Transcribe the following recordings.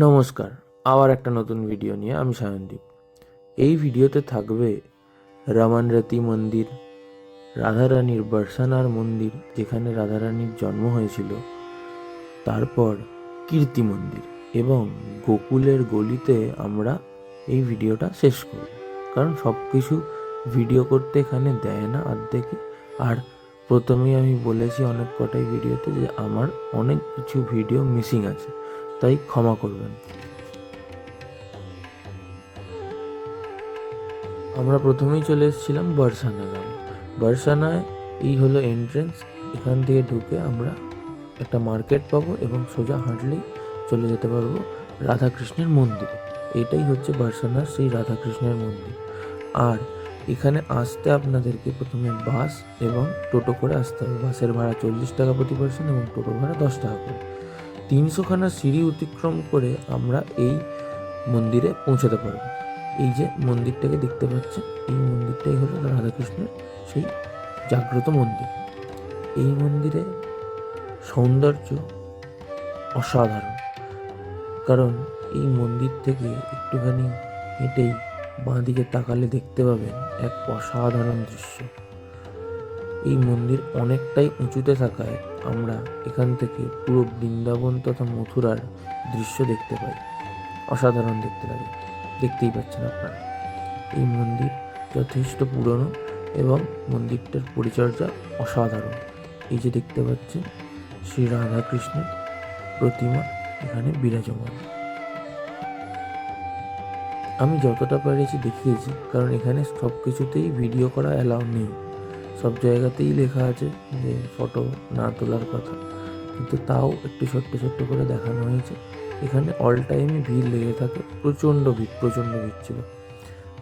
নমস্কার, আবার একটা নতুন ভিডিও নিয়ে আমি সায়নদীপ। এই ভিডিওতে থাকবে রমনরতি মন্দির, রাধারানীর বর্ষানার মন্দির, যেখানে রাধারানীর জন্ম হয়েছিল, তারপর কীর্তি মন্দির এবং গোকুলের গলিতে আমরা এই ভিডিওটা শেষ করব। কারণ সব কিছু ভিডিও করতে এখানে দেয় না অর্ধেকে। আর প্রথমেই আমি বলেছি অনেক কটাই ভিডিওতে যে আমার অনেক কিছু ভিডিও মিসিং আছে। তাই ক্ষমা করবেন। আমরা প্রথমেই চলে এসেছিলাম বর্ষানা গ্রাম। বর্ষানায় এই হলো এন্ট্রেন্স এখান থেকে ঢুকে আমরা একটা মার্কেট পাবো এবং সোজা হাঁটলেই চলে যেতে পারব রাধাকৃষ্ণের মন্দিরে। এটাই হচ্ছে বর্ষানার সেই রাধাকৃষ্ণের মন্দির। আর এখানে আসতে আপনাদেরকে প্রথমে বাস এবং টোটো করে আসতে হবে। বাসের ভাড়া চল্লিশ টাকা প্রতি পার্সন এবং টোটো ভাড়া দশ টাকা করে। তিনশোখানা সিঁড়ি অতিক্রম করে আমরা এই মন্দিরে পৌঁছাতে পারব। এই যে মন্দিরটাকে দেখতে পাচ্ছেন এই মন্দিরটাই হলো রাধাকৃষ্ণের সেই জাগ্রত মন্দির। এই মন্দিরে সৌন্দর্য অসাধারণ। কারণ এই মন্দির থেকে একটুখানি হেঁটেই বাঁদিকে তাকালে দেখতে পাবেন এক অসাধারণ দৃশ্য। এই মন্দির অনেকটাই উঁচুতে থাকায় আমরা এখান থেকে পুরো বৃন্দাবন তথা মথুরার দৃশ্য দেখতে পাই। অসাধারণ দেখতে লাগে। দেখতেই পাচ্ছেন আপনারা। এই মন্দির যথেষ্ট পুরনো এবং মন্দিরটার পরিচর্যা অসাধারণ। এই যে দেখতে পাচ্ছেন, শ্রী রাধাকৃষ্ণের প্রতিমা এখানে বিরাজমান। আমি যতটা পেরেছি দেখিয়েছি, কারণ এখানে সব কিছুতেই ভিডিও করা অ্যালাউ নেই। সব জায়গাতেই লেখা আছে যে ফটো না তোলার কথা। কিন্তু তাও একটু ছোট্ট ছোট্ট করে দেখানো হয়েছে। এখানে অল টাইমে ভিড় লেগে থাকে, প্রচণ্ড ভিড় প্রচণ্ড ভিড় ছিল।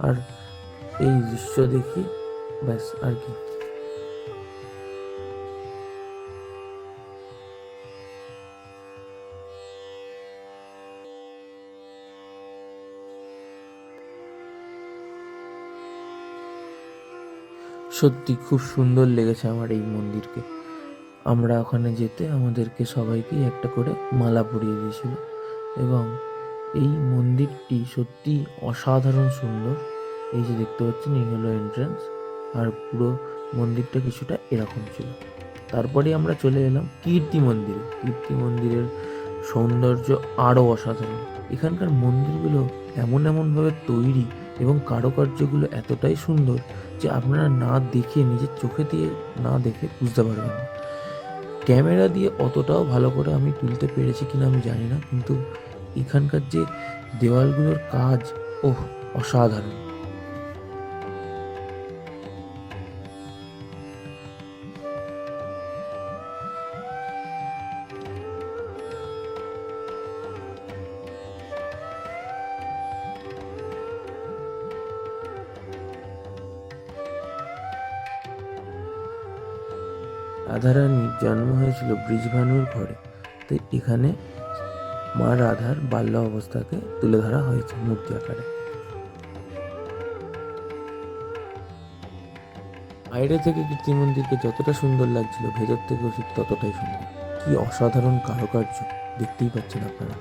আর এই দৃশ্য দেখি, ব্যাস, আর কি। সত্যি খুব সুন্দর লেগেছে আমার এই মন্দিরকে। আমরা ওখানে যেতে আমাদেরকে সবাইকেই একটা করে মালা পরিয়ে দিয়েছিল এবং এই মন্দিরটি সত্যি অসাধারণ সুন্দর। এই যে দেখতে পাচ্ছেন, এই হলো এন্ট্রান্স আর পুরো মন্দিরটা কিছুটা এরকম ছিল। তারপরে আমরা চলে এলাম কীর্তি মন্দিরে। কীর্তি মন্দিরের সৌন্দর্য আরও অসাধারণ। এখানকার মন্দিরগুলো এমন এমনভাবে তৈরি এবং কারুকার্যগুলো এতটাই সুন্দর যে আপনারা না দেখে, নিজের চোখে দিয়ে না দেখে বুঝতে পারবেন না। ক্যামেরা দিয়ে অতটাও ভালো করে আমি তুলতে পেরেছি কিনা আমি জানি না, কিন্তু এখানকার যে দেওয়ালগুলোর কাজ, ওহ, অসাধারণ। রাধারানীর জন্ম হয়েছিল ব্রিজভানুর ঘরে। তো এখানে মা রাধার বাল্য অবস্থাকে তুলে ধরা হয়েছে মূর্তি আকারে। বাইরে থেকে কীর্তি মন্দিরকে যতটা সুন্দর লাগছিল, ভেতর থেকেও ঠিক ততটাই সুন্দর। কি অসাধারণ কারুকার্য, দেখতেই পাচ্ছেন আপনারা।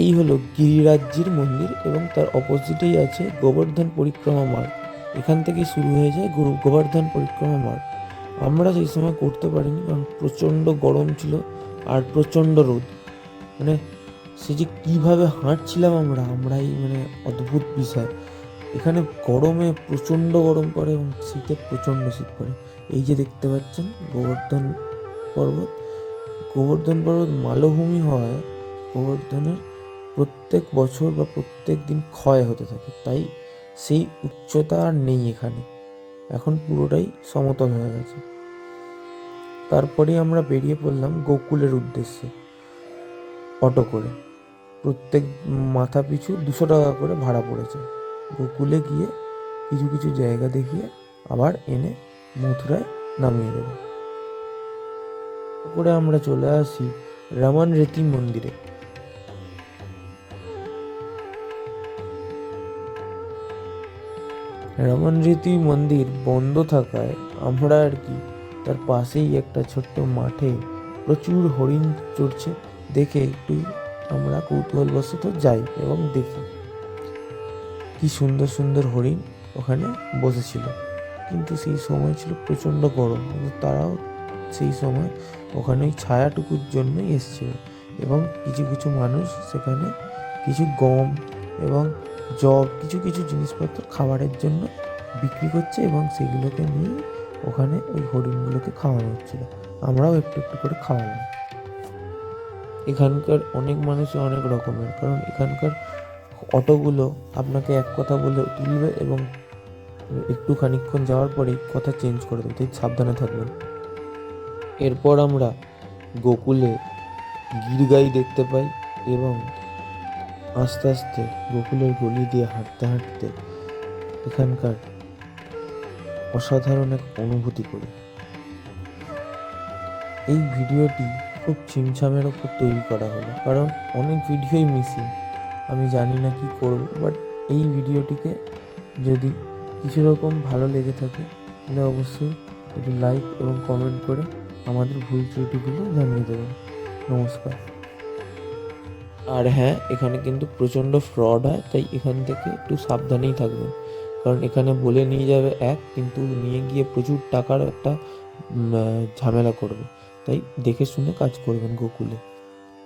এই হলো গিরিরাজ্যির মন্দির এবং তার অপোজিটেই আছে গোবর্ধন পরিক্রমা মার্গ। এখান থেকেই শুরু হয়ে যায় গুরু গোবর্ধন পরিক্রমা মার্গ আমরা সেই সময় করতে পারিনি কারণ প্রচণ্ড গরম ছিল আর প্রচণ্ড রোদ। মানে সে যে কীভাবে হাঁটছিলাম আমরা, আমরাই মানে অদ্ভুত বিষয়। এখানে গরমে প্রচণ্ড গরম পড়ে এবং শীতে প্রচণ্ড শীত পড়ে। এই যে দেখতে পাচ্ছেন গোবর্ধন পর্বত। গোবর্ধন পর্বত মালভূমি হয়, গোবর্ধনের প্রত্যেক বছর বা প্রত্যেক দিন ক্ষয় হতে থাকে। তাই সেই উচ্চতা আর নেই এখানে। এখন পুরোটাই সমতল হয়ে গেছে। তারপরে আমরা বেরিয়ে পড়লাম গোকুলের উদ্দেশ্যে অটো করে। প্রত্যেক মাথা পিছু দুশো টাকা করে ভাড়া পড়েছে। গোকুলে গিয়ে কিছু কিছু জায়গা দেখিয়ে আবার এনে মথুরায় নামিয়ে দেবে। করে আমরা চলে আসি রামান রীতি মন্দিরে। রমন রীতি মন্দির বন্ধ থাকায় আমরা আর কি তার পাশেই একটা ছোট্ট মাঠে প্রচুর হরিণ চড়ছে, দেখে একটু আমরা কৌতূহলবশত যাই এবং দেখি। কি সুন্দর সুন্দর হরিণ ওখানে বসেছিল। কিন্তু সেই সময় ছিল প্রচণ্ড গরম, কিন্তু তারাও সেই সময় ওখানে ওই ছায়াটুকুর জন্যই এসেছিল এবং কিছু কিছু মানুষ সেখানে কিছু গম এবং জব, কিছু কিছু জিনিসপত্র খাবারের জন্য বিক্রি করছে এবং সেগুলোকে নিয়ে ওখানে ওই হরিণগুলোকে খাওয়ানো হচ্ছিল। আমরাও একটু একটু করে খাওয়ালাম। এখানকার অনেক মানুষই অনেক রকমের, কারণ এখানকার অটোগুলো আপনাকে এক কথা বলে তুলবে এবং একটু খানিকক্ষণ যাওয়ার পরে কথা চেঞ্জ করে দেবে। তাই সাবধানে থাকবেন। এরপর আমরা গোকুলে গিরগাই দেখতে পাই এবং আস্তে আস্তে গোকুলের গলি দিয়ে হাঁটতে হাঁটতে এখানকার অসাধারণ এক অনুভূতি করি। এই ভিডিওটি খুব ছিমছামের ওপর তৈরি করা হলো, কারণ অনেক ভিডিওই মিসিং। আমি জানি না কি করব বাট এই ভিডিওটিকে যদি কিছু রকম ভালো লেগে থাকে, তাহলে অবশ্যই একটু লাইক এবং কমেন্ট করে আমাদের ভুল ত্রুটিগুলো জানিয়ে দেবেন। নমস্কার। আর হ্যাঁ এখানে কিন্তু প্রচণ্ড ফ্রড হয়, তাই এখান থেকে একটু সাবধানেই থাকবেন কারণ এখানে বলে নিয়ে যাবে এক, কিন্তু নিয়ে গিয়ে প্রচুর টাকার একটা ঝামেলা করবে। তাই দেখে শুনে কাজ করবেন গোকুলে।